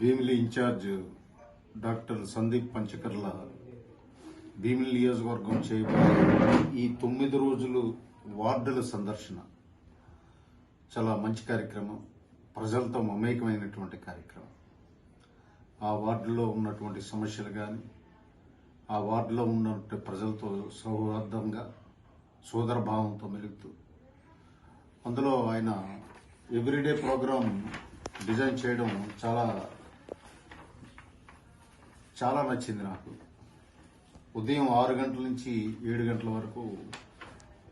Bheemili in charge doctor Sandeep Panchakarla Bheemili నియోజకవర్గం చేయబడిన ఈ తొమ్మిది రోజులు వార్డుల సందర్శన చాలా మంచి కార్యక్రమం. ప్రజలతో మమేకమైనటువంటి కార్యక్రమం. ఆ వార్డులో ఉన్నటువంటి సమస్యలు కానీ ఆ వార్డులో ఉన్నటువంటి ప్రజలతో సౌహార్దంగా సోదరభావంతో మెలుగుతూ అందులో ఆయన ఎవ్రీడే ప్రోగ్రాం డిజైన్ చేయడం చాలా చాలా నచ్చింది నాకు. ఉదయం ఆరు గంటల నుంచి ఏడు గంటల వరకు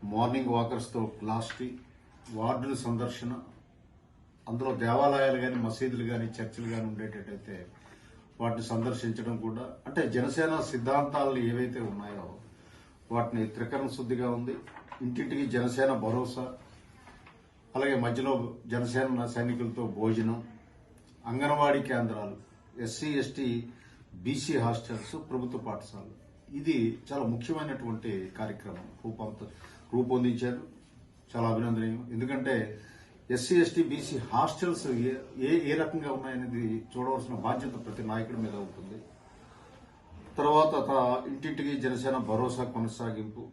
మార్నింగ్ వాకర్స్తో క్లాస్ టీ వార్డుల సందర్శన అందులో దేవాలయాలు కానీ మసీదులు కానీ చర్చిలు కానీ ఉండేటట్టయితే వాటిని సందర్శించడం కూడా అంటే జనసేన సిద్ధాంతాలు ఏవైతే ఉన్నాయో వాటిని త్రికరణ శుద్ధిగా ఉంది. ఇంటింటికి జనసేన భరోసా అలాగే మధ్యలో జనసేన సైనికులతో భోజనం అంగన్వాడీ కేంద్రాలు ఎస్సీ ఎస్టీ బీసీ హాస్టల్స్ ప్రభుత్వ పాఠశాలలు. ఇది చాలా ముఖ్యమైనటువంటి కార్యక్రమం. రూపొంద రూపొందించారు. చాలా అభినందనీయం. ఎందుకంటే ఎస్సీ ఎస్టీ బీసీ హాస్టల్స్ ఏ- ఏ ఏ రకంగా ఉన్నాయనేది చూడవలసిన బాధ్యత ప్రతి నాయకుడి మీద ఉంటుంది. తర్వాత ఇంటింటికి జనసేన భరోసా కొనసాగింపు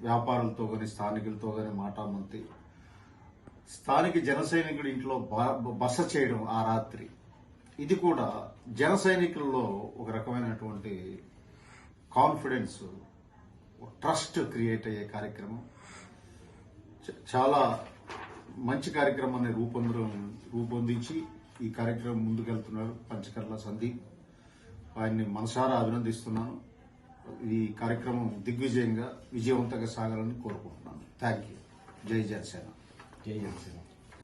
వ్యాపారులతో కానీ స్థానికులతో కానీ మాటామంతి స్థానిక జనసైనికుడి ఇంట్లో బస చేయడం ఆ రాత్రి. ఇది కూడా జన సైనికుల్లో ఒక రకమైనటువంటి కాన్ఫిడెన్స్ ట్రస్ట్ క్రియేట్ అయ్యే కార్యక్రమం. చాలా మంచి కార్యక్రమాన్ని రూపొందడం రూపొందించి ఈ కార్యక్రమం ముందుకెళ్తున్నారు పంచకర్ల సందీప్ ఆయన్ని మనసారా అభినందిస్తున్నాను. ఈ కార్యక్రమం దిగ్విజయంగా విజయవంతంగా సాగాలని కోరుకుంటున్నాను. థ్యాంక్ యూ జై జనసేన. జై జనసేన.